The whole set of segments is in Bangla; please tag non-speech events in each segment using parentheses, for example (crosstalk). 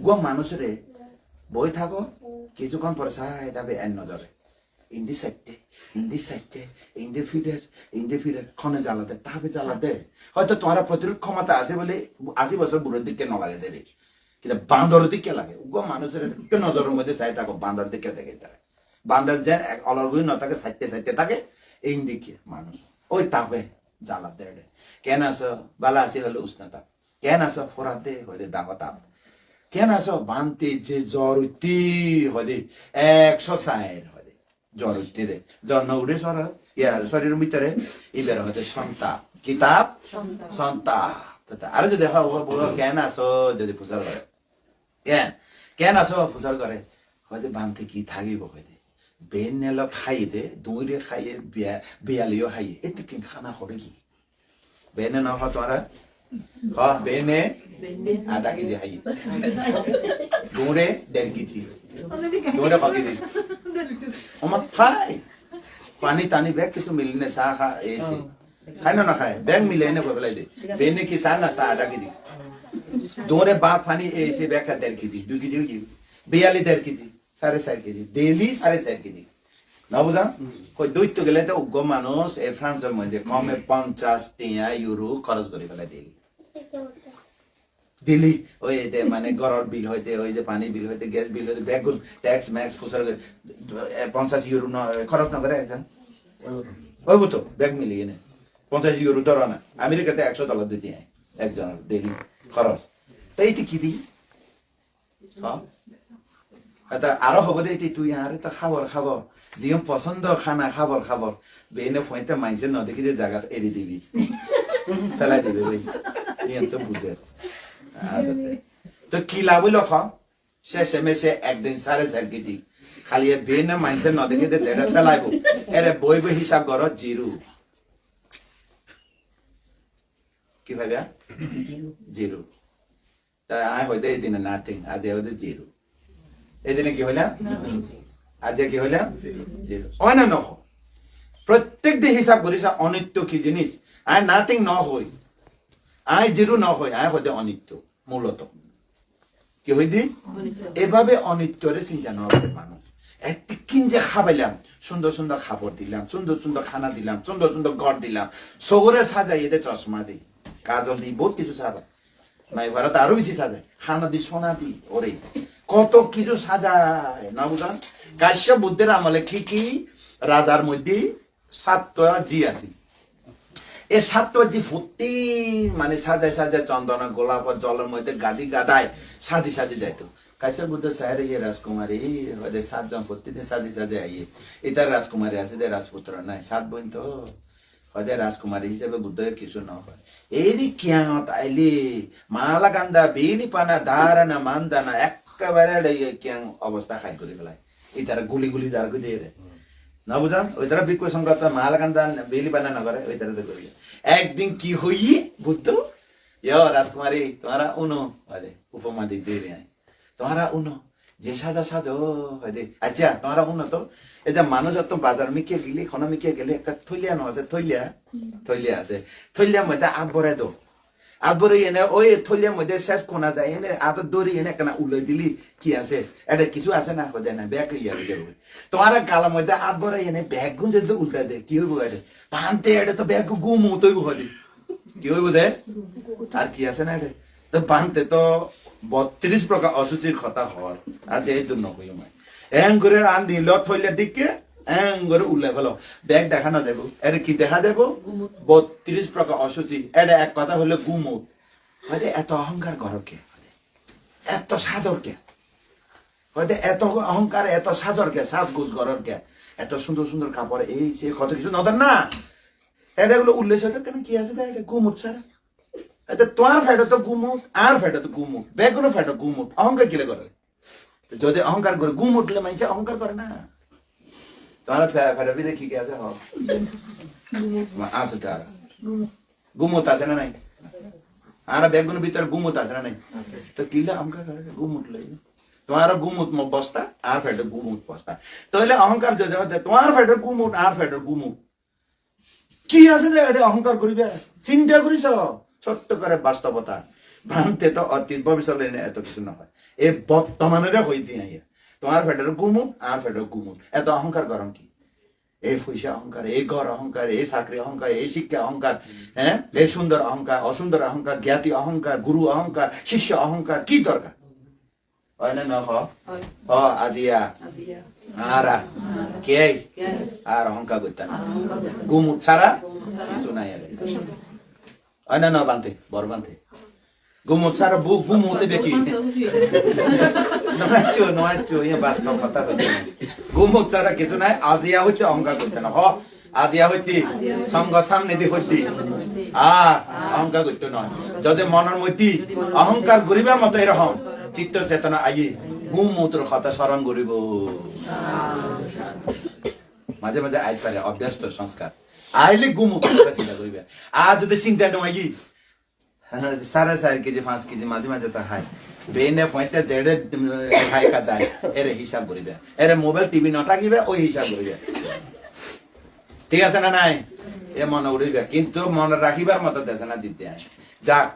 উগ্র মানুষের বই থাকো, কিছুক্ষণ পরে সাই যাবে এর নজরে ইন্দি সাইডে ইন্দি সাইডে ইন্দি ফিডের ইন্দি ফিডের ক্ষণে জ্বালাতে তাহলে জ্বালাতে। হয়তো তোমার প্রতিরোধ ক্ষমতা আছে বলে আশি বছর বুড়োর দিকে ন লাগে দেরি কিন্তু বান্দর দিকে লাগে। উগ্র মানুষের নজরের মধ্যে চাই থাকো বান্দর দিকে দেখে তারা বান্দর যে এক অলরগুলি ন থাকে সাইডে সাইডে থাকে এই দিকে মানুষ ওই তাপে জ্বালা দেড়ে কেন আছো, বালা আসি হলে উষ্ণতা। কেন আছো ফোরাতে হইলে দাহ তাপ কেন আছো? বানতে যে জ্বর উঠতি হদে একশো সাইড হদে। জ্বর উঠতে দে। জ্বর ন উঠে সর ইয়া শরীরের ভিতরে ইবের হচ্ছে সন্তাপ কিতাব সন্তাপ আর যদি বলো কেন আছো? যদি ফুসার করে। কেন? কেন আছো? ফুসার করে। হয়তো বানতে কি থাকিব হয়তো। বেন নেল খাই দে দৌড়ে খাইয়ে বিয়ালিও খাইয়ে। এতে কি খানা করে কি? বেনে না হয় হ বেনে আধা কেজি খাইয়ে দৌড়ে দেড় কেজি দৌড়ে কতি দিন আমার খাই পানি টানি বেগ কিছু মিলিনে চাহ খা এসে খাই না না খায় বেগ মিলে এনে কই পেলাই দে বেনে কি চাহ নাস্তা আধা কেজি দৌড়ে বাপ পানি এসে বেগ খা দেড় কেজি দুই কেজি কি বিয়ালি দেড় কেজি সাড়ে চার কেজি ডেইলি সাড়ে চার কেজি না বুঝা কই দৈত্য গেলে তো উগ্র মানুষ এই ফ্রান্সের মধ্যে কমে পঞ্চাশ টিয়া ইউরো খরচ করে ফেলে ডেইলি দিল্লি ওই যে মানে ঘরের বিল হইতে ওই যে পানি বিল হইতে গ্যাস বিল হইতে বেগুন ট্যাক্স ম্যাক্স ফুসার পঞ্চাশ ইউরো খরচ না করে একজন? ওই তো ব্যাগ মিলিয়ে নে পঞ্চাশ ইউরো ধরো না আমেরিকাতে একশো ডলার দিতে হয় একজনের ডেইলি খরচ। তো এইটি কি দিই এটা আরও হব দে তুই আরে তো খাবার খাব যিও পছন্দ খানা খাবার খাবার। বেনে ফইতে মাইছে যে জায়গা এড়ি দিবি। (laughs) ফেলাই দিবি ওই ইয়ান তো বুঝে তে। কি লাভ হইল খ? শেষে মেশে একদিন সাড়ে চার কেজি। খালি যেটা ফেলাইব এরে বই বই হিসাব কর জিরো কি ভাবিয়া জিরো তা আয় হইতে এই দিনে নাথিং আজ হইতে জিরো এদিনে কি হইলাম আজকে কি হইলাম হয় না নহ। প্রত্যেক দিন হিসাব করিস অনিত্য কি জিনিস আয় নাথিং ন হই আয় জিরো ন হই আয় হইতে অনিত্য মূলত। কি হইদি? এভাবে অনিত্যরে চিন্তা নেওয়া মানুষ। এতকিন যে খাবাইলাম সুন্দর সুন্দর খাবার দিলাম সুন্দর সুন্দর খানা দিলাম সুন্দর সুন্দর ঘর দিলাম সগরে সাজাই এদের চশমা দিই কাজল দিই বহুত কিছু সাজায় নাই ভারত আরও বেশি সাজায় খানা দি সোনা দি ওরে। কত কিছু সাজায় না বুঝলাম কাশ্যপ বুদ্ধের আমলে কি কি? রাজার মধ্যে সাতটা জি আছে। এই সাতটা জি ফুটি মানে সাজায় সাজায় চন্দনা, গোলাপ জলের মধ্যে গাদি গাদায় সাজি সাজি যাইতো। কাশ্যপ বুদ্ধ সাহের ইয়ে রাজকুমারী হয়তো সাতজন প্রতিদিন সাজি সাজে আইয়ে এটা রাজকুমারী আছে যে রাজপুত্র নাই, সাত বোন তো। হয়তো রাজকুমারী হিসেবে বুদ্ধের কিছু ন হয় এরি কিয়াত আইলি, মালা গান্দা বেনি পানা ধারণা মানদানা একেবারে কিয়াং অবস্থা খাই করে ফেলায় এই তারা গুলি গুলি যার দিয়ে না বুঝান ওই তারা বিক্ষ সংক্রান্ত মালা গান্দা বেলি পানা না করে, ওই তারা করি একদিন কি হই বুদ্ধ? ইয় রাজকুমারী, তোমারা উনো আরে উপমা দিক দিয়ে রে তোমারা উনো, যে সাজা সাজো হয়দে আচ্ছা তোমারা উনো তো, এই যে মানুষ তো বাজার মিকে গেলি, খন মিকে গেলে, একটা থইলিয়া ন আছে থইলিয়া থইলিয়া আছে। থইলিয়া মধ্যে আট বড়াই দো। বড়াই এনে ওই থইলিয়ার মধ্যে শেষ কোনা যায় এনে আদর দড়ি এনে কেনা উলাই দিলি কি আছে এটা কিছু আছে না কোথায় না ব্যাগ ইয়া যাবে তোমার গালা মধ্যে বড়াই এনে ব্যাগ গুন যদি উল্টা দে কি হইব এটা পানতে এটা তো ব্যাগ গুম তৈব হলি কি হইব দে আর কি আছে না এটা তো বানতে তো বত্রিশ প্রকার অসুচির কথা হর আজ এই জন্য কই মই এং করে আন দিল থইলে দিকে এং করে উল্লে ফেলো ব্যাগ দেখানো যাব এর কি দেখা যাব বত্রিশ প্রকার অসুচি এটা এক কথা হলো গুমুট। হয়তো এত অহংকার করো কে? এত সাজর কে? হয়তো এত অহংকার এত সাজর কে? সাজগুজ কে? এত সুন্দর সুন্দর কাপড় এই সে কত কিছু নদর না? এটা গুলো উল্লেখ কেন কি আছে এটা গুমুট ছাড়া। এটা তোমার ফেটো তো গুমুট আর ফেটো তো গুমুট। বেগুনো ফেটো গুমুট। অহংকার কিলে করে? যদি অহংকার করে গুম উঠলে মানুষে অহংকার করে না। তোমার ফেটো বিদে কি কি আছে তার গুমুত আছে না নাই আর বেগুনের ভিতরে গুমুত আছে না নাই তো কিলে অহংকার করে গুমুট লই তোমার গুমুট ম বস্তা আর ফেটো গুমুট বস্তা তাহলে অহংকার যদি তোমার ফেটো গুমুট আর ফেটো গুমুট কি আছে যে এটা অহংকার করিবে চিন্তা করিস সত্য করে বাস্তবতা ভান্তে তো অতীত ভবিষ্যতে এত কিছু নহয় এই বর্তমানের হই দিয়ে ইয়া তোমার ফেডের গুমুট আর ফেডের গুমুট। এত অহংকার গরম কি? এই পয়সা অহংকার এই ঘর অহংকার এই চাকরি অহংকার এই শিক্ষা অহংকার হ্যাঁ? এই সুন্দর অহংকার অসুন্দর অহংকার জ্ঞাতি অহংকার গুরু অহংকার শিষ্য অহংকার কি দরকার? হয় না নহ হ? আজিয়া। আরা কে? আর অহংকার করতে না। গুমুট ছাড়া কিছু নাই হয় না ন বানতে বড় বানতে। ছাড়া বু গুমুতে বেকি নয় চো নয় চো ইয়ে বাস্তব কথা না গুমুট ছাড়া কিছু নাই আজিয়া হইতে অহংকার করতে না হ আজিয়া হইতে সঙ্গ সামনে দি হইতে আর অহংকার করতে নয় যদি মনের মধ্যে অহংকার করিবার মতো এরকম চিত্ত চেতনা আই গুমুত্র কথা স্মরণ করিব মাঝে মাঝে আইত পারে অভ্যাস তো সংস্কার আইলে গুমুত্র চিন্তা করিবে আর যদি চিন্তা নয় সাড়ে চার কেজি, পাঁচ কেজি, মাঝে মাঝে তো হাই বেনে পঁয়তা জেডে খাই কা যায়। এরে হিসাব করিবে। এরে মোবাইল, টিভি নটাকিবে ওই হিসাব করিবে। ঠিক আছে না নাই? এ মনে উড়িবে। কিন্তু মনে রাখিবার মতো দেশে না দিতে আয় যাক,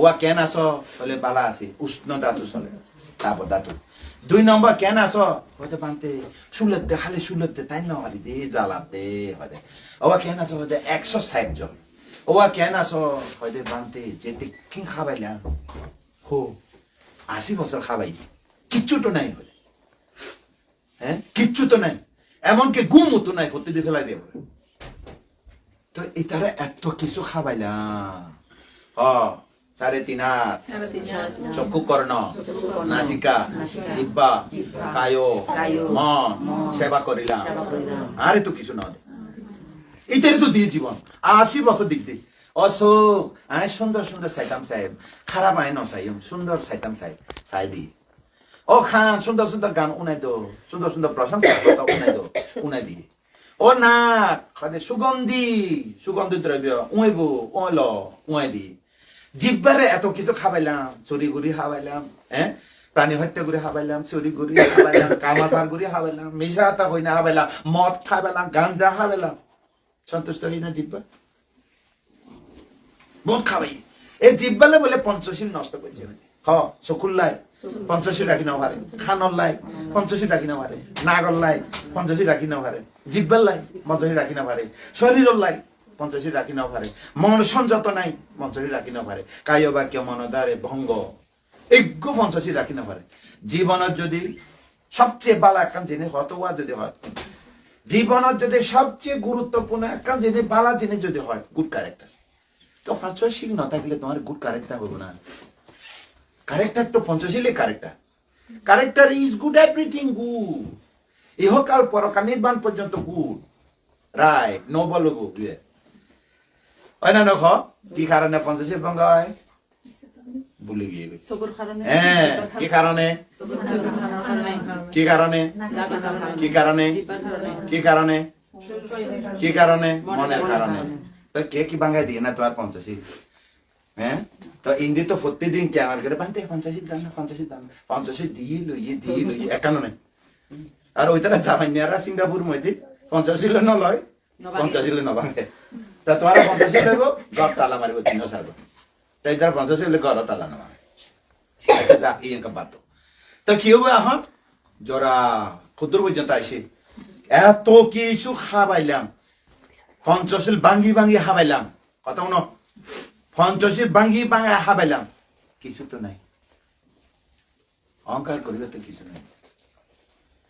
ওয়া কেন আস? বলে বালা আছি। উষ্ণ ধাতু চলে। তারপর ধাতু। দুই নম্বর, কেন আস? হয়তো বানতে শুলতে খালি শুলতে তাই না? দে, জ্বালাতে হয় ওয়া কেন আস? হয়তো একশো ষাট জন। ওয়া কেন আস হয়তো বানতে যেতে কি খাবাইলা হো আশি বছর খাবাই কিচ্ছু তো নাই হলে হ্যাঁ কিচ্ছু তো নাই এমনকি গুমও তো নাই হতে দিয়ে ফেলাই দিয়ে তো এটারে এত কিছু খাবাইলাম হ সাড়ে তিন হাত চক্ষু কর্ণ নাসিকা জিব্বা কায় মন সেবা করিলাম আরে তো কিছু নয় এটারে তো দিয়ে জীবন। আশি বছর দিক দিক অশোক আয় সুন্দর সুন্দর সাইতাম সাহেব। খারাপ আয় নসাইম সুন্দর সাইতাম সাহেব। সাই দি। ও খান, সুন্দর সুন্দর গান উনাই দো। সুন্দর সুন্দর প্রশংসা উনাই দো, উনাই দি। ও না সুগন্ধি সুগন্ধি দ্রব্য উঁইবো ওইল উঁয়াই দি। জিব্বারে এত কিছু খাবাইলাম, চুরি গুড়ি খাবাইলাম হ্যাঁ? প্রাণী হত্যা করে হাবাইলাম চুরি গুড়ি হাবাইলাম কামাচার গুড়ি খাবাইলাম, মিশা হাতা হই না খাবাইলাম, মদ খাবাইলাম, গাঞ্জা খাবাইলাম। সন্তুষ্ট হই না জিব্বা? বহুত খাবাই। এই জিব্বালে বলে পঞ্চশীল নষ্ট করছে হ চকুল্লাই পঞ্চশীল রাখি নভারে খানল্লাই পঞ্চশীল রাখি নাগল্লাই পঞ্চশীল রাখি জিব্বাল্লাই পঞ্চশীল রাখি শরীরল্লাই পঞ্চশীল রাখি নভারে মন নাই, পঞ্চশীল রাখি নভারে কায় বাক্য মনদারে ভঙ্গ এজ্ঞ পঞ্চশীল রাখি নভারে জীবনত যদি সবচেয়ে বালা একখান জিনিস হতোয়া যদি হয় জীবনত যদি সবচেয়ে গুরুত্বপূর্ণ একখান জিনিস বালা জিনিস যদি হয় গুড ক্যারেক্টার তো পঞ্চশীল না থাকলে তোমার গুড ক্যারেক্টার হবে না। ক্যারেক্টার তো পঞ্চশীলে character character is good everything good ইহকাল পরকাল নির্বাণ পর্যন্ত গুড রাইট নো বলো গুড হয় না নখ কি কারণে পঞ্চশীল ভঙ্গ হয়? ভুলে গিয়ে হ্যাঁ কি কারণে। কি কারণে? কি কারণে? কি কারণে? কি কারণে? মনের কারণে। তো কে কি বাঙ্গাই দিয়ে না তোমার পঞ্চাশি হ্যাঁ? তো ইন্দি তো প্রত্যেকদিন কে আমার করে বানতে পঞ্চাশি দাম না পঞ্চাশি দাম পঞ্চাশি দিয়ে লইয়ে দিয়ে লইয়ে, একান্ন। আর ওই তারা জামাইনিয়ারা সিঙ্গাপুর মধ্যে। পঞ্চাশি লে নলয় পঞ্চাশি লে নভাঙে তা তোমার পঞ্চাশি গড় তালা মারিব তিন সারব। তাই তারা পঞ্চাশি গড় তালা নেওয়া আচ্ছা যা একা বাদ। তা কি হবে এখন? জোড়া ক্ষুদ্র পর্যন্ত আইসে এত কিছু খাবাইলাম। পঞ্চশীল বাঙ্গি বাঙ্গি হাবাইলাম কথা মনো পঞ্চশীল বাঙ্গি বাঙ্গি হাবাইলাম কিছু তো নাই। অহংকার করিবে তো কিছু নাই।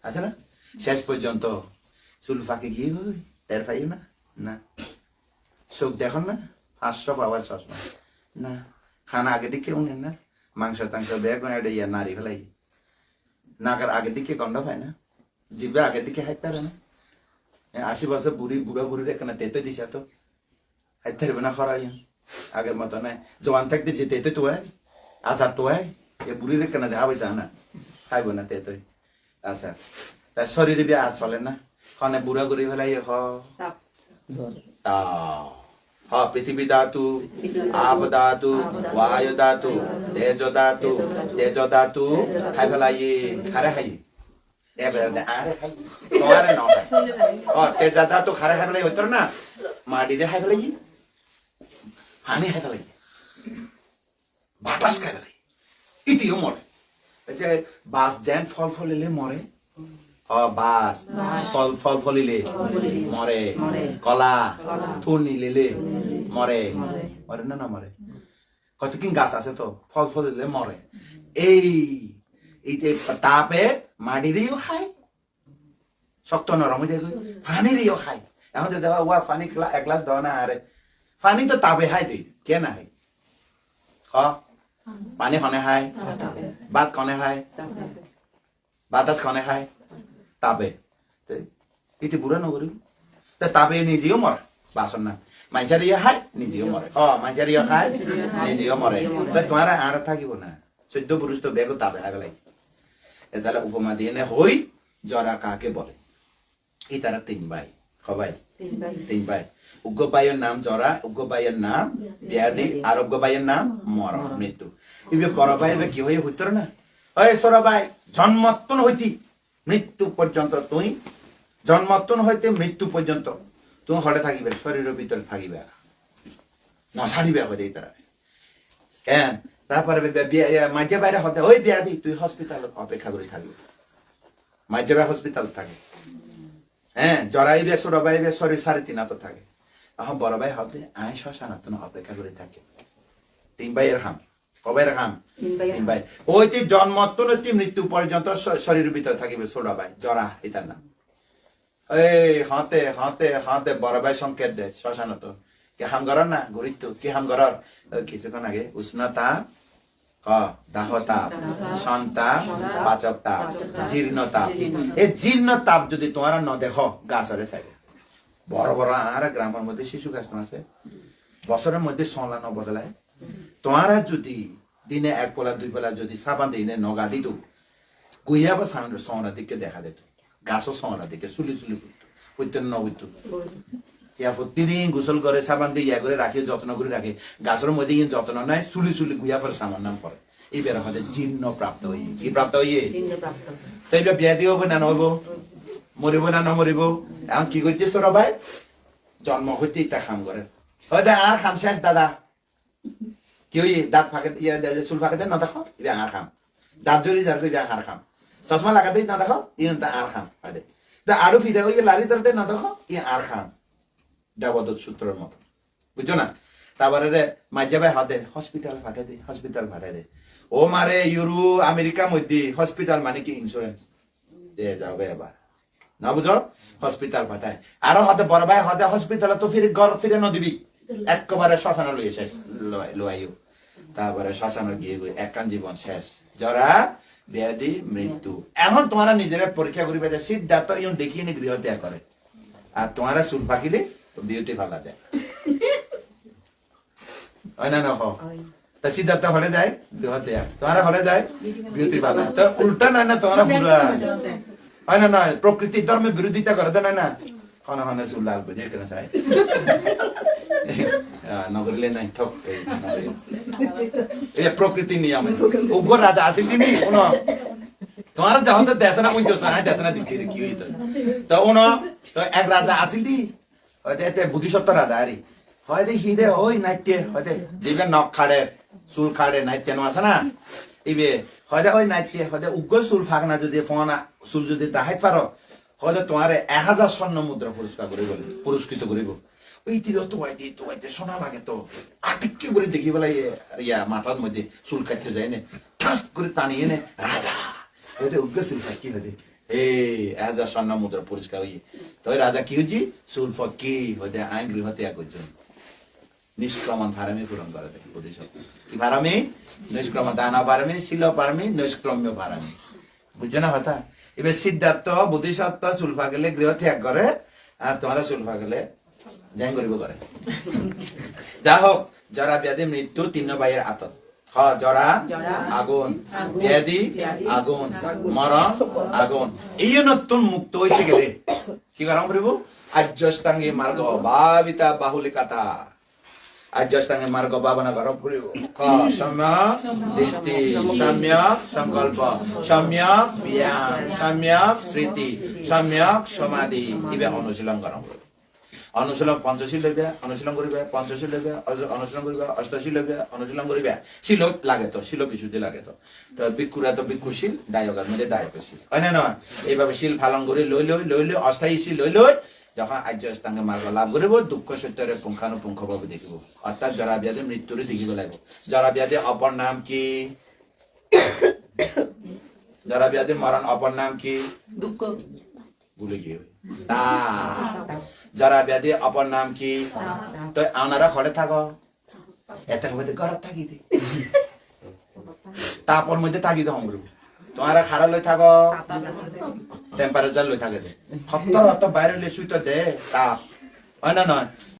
আছে না? শেষ পর্যন্ত চুল ফাঁকে গিয়ে হই? টের পাইও না? না। চোখ দেখুন না? পাঁচশো পাওয়ার চশমা। না। খানা আগে দিকে উনেন না। মাংস টাংস বেগ এটা ইয়া নারী ফেলাই। নাকার আগের দিকে গন্ধ পায় না? জিভে আগের দিকে হাইতে পারে না? এ আশি বছর বুড়ি বুড়া বুড়ির এখানে তেতে দিছে তো। হাইতে পারবে না খরাই আগের মতো নাই জোয়ান থাকতে যে তেতে তো হয় আচার তো হয় এ বুড়ির এখানে দেখা পাইছে না। খাইব না তেতে আচ্ছা তার শরীরে বিয়া আর চলে না? খনে বুড়া করে ফেলাই হ। তা। পৃথিবী ধাতু আপ ধাতু, বায়ু ধাতু, তেজ ধাতু তেজ ধাতু, খাই ফেলাই খারে খাই ন? খাই খারে খাই মাটিরে খাই যেন ফল ফলিলে মরে বাস। ফল ফল ফলিলে মরে। কলা থুর নিলিলে মরে। মরে। না না মরে। কতকিন গাছ আছে তো? ফল ফলিলে মরে। এই এই যে তাপে মাটিরেও খায়। শক্ত নরম হয়ে যায় পানিরেও খায়। এখন যে দেওয়া ওয়া পানি এক গ্লাস দেওয়া না আরে পানি তো তাপে খাই দিই কে না খাই খ পানি খনে খায়। ভাত কনে খায়। বাতাস কনে খায়। তাপে তে ইতি বুড়া নগরি। তে তাপে নিজেও মরে বাসন না। মানুষের ইয়ে খায় নিজেও মরে। হ মানুষের ইয়ে খায় নিজেও মরে। তো তোমার আর থাকিব না। চৈদ্য পুরুষ তো তাপে খাবে লাগে। তাহলে উপমা দিয়ে নে হই জরা কাকে বলে? এই তারা তিন ভাই সবাই তিন ভাই। উগ্র ভাইয়ের নাম জরা উগ্র ভাইয়ের নাম ব্যাধি আর উগ্র ভাইয়ের নাম মরণ মৃত্যু। ইবে বড় ভাই কি হয়ে হইতো না? ওই সর ভাই জন্মত্তন হইতি। মৃত্যু পর্যন্ত তুই জন্মত্তন হইতে মৃত্যু পর্যন্ত তুই হরে থাকিবে, শরীরের ভিতরে থাকিবে। নসারিবে হয়ে এই তারা। কেন? তারপরে মাঝে বাইরে হতে ওই ব্যাধি তুই হসপিটাল অপেক্ষা করে থাকবি। মাঝে বাইরে হসপিটাল থাকে। হ্যাঁ জরাইবে, সরবাইবে, শরীর সাড়ে তিন হাত থাকে। এখন বড় ভাই হতে আই শ্মশানাত অপেক্ষা করে থাকে। তিন ভাইয়ের খাম। কবের খাম তিন ভাই ওইটি জন্মত্তনতি মৃত্যু পর্যন্ত শরীরের ভিতরে থাকিবে ছোট ভাই জরা এটার নাম। এই হাতে হাতে হাতে বড় ভাই সংকেত দে শ্মশানত কে হাম গরর না ঘুরিত কি হাম গরর? কিছুক্ষণ আগে উষ্ণতা ক দাহতাপ সন্তাপ পাচক তাপ জীর্ণ তাপ এই জীর্ণ তাপ যদি তোমার ন দেখো গাছরে সাইডে বড় বড় আর গ্রামের মধ্যে শিশু গাছ আছে। বছরের মধ্যে সলা ন বদলায়। তোমারা যদি দিনে এক পোলা দুই পোলা যদি সাবান দিনে নগা দিত গুইয়া বা সামনে সরা দিকে দেখা যেত গাছও সরা দিকে চুলি চুলি করতো হইতো ন হইতো ইয়া প্রতিদিন গোসল করে সাবান দিয়ে ইয়া করে রাখে যত্ন করে রাখে গাছের মধ্যে যত্ন নাই চুলি চুলি গুইয়া পরে সামান নাম করে এই বেড়া হতে জীর্ণ প্রাপ্ত হই কি প্রাপ্ত হইয়ে তো এইবার বিয়া দিয়ে হব না নহব? মরিব না নমরিব এখন কি করছে সর ভাই জন্ম হইতে ইটা খাম করে হয়তো আর খাম শেষ দাদা। কি হই দাঁত ফাঁকে ইয়া চুল ফাঁকে না দেখো ইবে আর খাম। দাঁত জড়ি যার ইবে আর খাম। চশমা লাগাতে না দেখো তা আর খাম হয়তো তা আরও ফিরে ওই লারি ধরতে না দেখো ইয়ে আর খাম। দেবদূত সূত্রের মতো। বুঝছ না? তারপরে হাতে হসপিটাল দে হসপিটাল দে। ও মারে ইউরো আমেরিকা মধ্যে হসপিটাল মানে কি ইন্স্যুরেন্স দে গে এবার না বুঝো হসপিটাল পাঠায় আরও হাতে বড় ভাই হাতে হসপিটালে তো ফিরে ঘর ফিরে ন দিবি একেবারে শ্মশানে লই এসে লোয়াইও তারপরে শ্মশানে গিয়ে গিয়ে একান জীবন শেষ। যারা ব্যাধি মৃত্যু। এখন তোমারা নিজেরা পরীক্ষা করিবে যে সিদ্ধার্থ ইয়ন দেখিয়ে নি গৃহ ত্যাগ করে। আর তোমারা চুল পাকিলে বিউটি ফালা যায়। হয় না না হ তা সিদ্ধার্থ হলে যায় গৃহ ত্যাগ। তোমারা হলে যায় বিউটি ফালা তো উল্টা নয় না তোমারা পুরা হয় না নয় প্রকৃতির ধর্মের বিরোধিতা করে দেয় না। খনে খনে চুল লাগবে যে কেন চাই নগরিলে নাই ঠক এই প্রকৃতির নিয়ম উগ্র রাজা আসিল দিনি কোন তোমার যখন তো দেশ না বুঝতো সাহায্য দেশ না দিকে কি হইতো তো উন তো এক রাজা আসিল দি হয়তো এতে বুদ্ধিসত্ত্ব রাজা আরি হয়তো হিদে ওই নাইটে হয়তো যেবে নখ খাড়ে চুল খাড়ে নাইটে নো আছে না ইবে হয়তো ওই নাইটে হয়তো উগ্র চুল ফাঁক না যদি ফোনা চুল যদি তাহাই পারো হয়তো তোমার এক হাজার স্বর্ণ মুদ্রা পুরস্কার করে বলে পুরস্কৃত করিব ওই তীর তো ওয়াইতে তো ওয়াইতে সোনা লাগে তো। আটিকে করে দেখি বেলা ইয়া মাথার মধ্যে চুল কাটতে যায় না। ঠাস করে টানিয়ে নে, রাজা। ওইটা উগ্র চুল ফাঁকি হতে এই এক হাজার স্বর্ণ মুদ্রা পুরস্কার হইয়ে। তো রাজা কি হচ্ছে? চুল ফকি হইতে আইন গৃহ ত্যাগ করছেন। নিষ্ক্রমণ ফারামি পূরণ করে দেয় প্রতিশোধ কি ফারামি নিষ্ক্রমণ দানা পারামি শিল পারামি নৈষ্ক্রম্য ফারামি বুঝছ না কথা? এবার সিদ্ধার্থ বুদ্ধিসত্ত্ব চুলফা গেলে গৃহ ত্যাগ করে আর তোমরা চুলফা গেলে জ্যাং করিব করে। যা হোক জরা ব্যাধি মৃত্যু তিন ভাইয়ের আতত খ জরা আগুন। আগুন, ব্যাধি আগুন। মরণ আগুন। এই নতুন মুক্ত হইতে গেলে কি করাম করিব আর্যষ্টাঙ্গী মার্গ ভাবিতা বাহুলিকাতা। আর্যষ্টাঙ্গে মার্গ ভাবনা করা করিব ক সম্যক দৃষ্টি সম্যক সংকল্প। সম্যক ব্যায়াম সম্যক স্মৃতি। সম্যক সমাধি। ইবে অনুশীলন করিব অনুশীলন পঞ্চশী লইবে অনুশীলন করিবে পঞ্চশী লইবে অনুশীলন করিবে অষ্টাশী লইবে অনুশীলন করিবে। শিল লাগে তো শিল বিশুদ্ধি লাগে তো। তো বিক্ষুরা তো বিক্ষুশীল দায়কের মধ্যে দায়কের শিল হয় না নয়? এইভাবে শিল ফালন করে, লই লই লই লই, অস্থায়ী শিল লই লই যখন আর্য স্থাঙ্গে মার্গ লাভ করিব দুঃখ সত্যরে পুঙ্খানুপুঙ্খ ভাবে দেখিব। অর্থাৎ জরা ব্যাধি মৃত্যুরে দেখিব লাগিব। জরা ব্যাধি অপর নাম কি? জরা ব্যাধি মরণ অপর নাম কি? দুঃখ। ভুলে গিয়ে তা যারা ব্যাধি অপর নাম কি? তো আনারা ঘরে থাকো। এত হবে তো ঘরে থাকি দে। তাপর মধ্যে থাকি দে হমরু তোমারা খারা লই থাকো টেম্পারেচার লই থাকে দে সত্তর অত বাইরে লই শুইতে দে তাপ হয় না নয়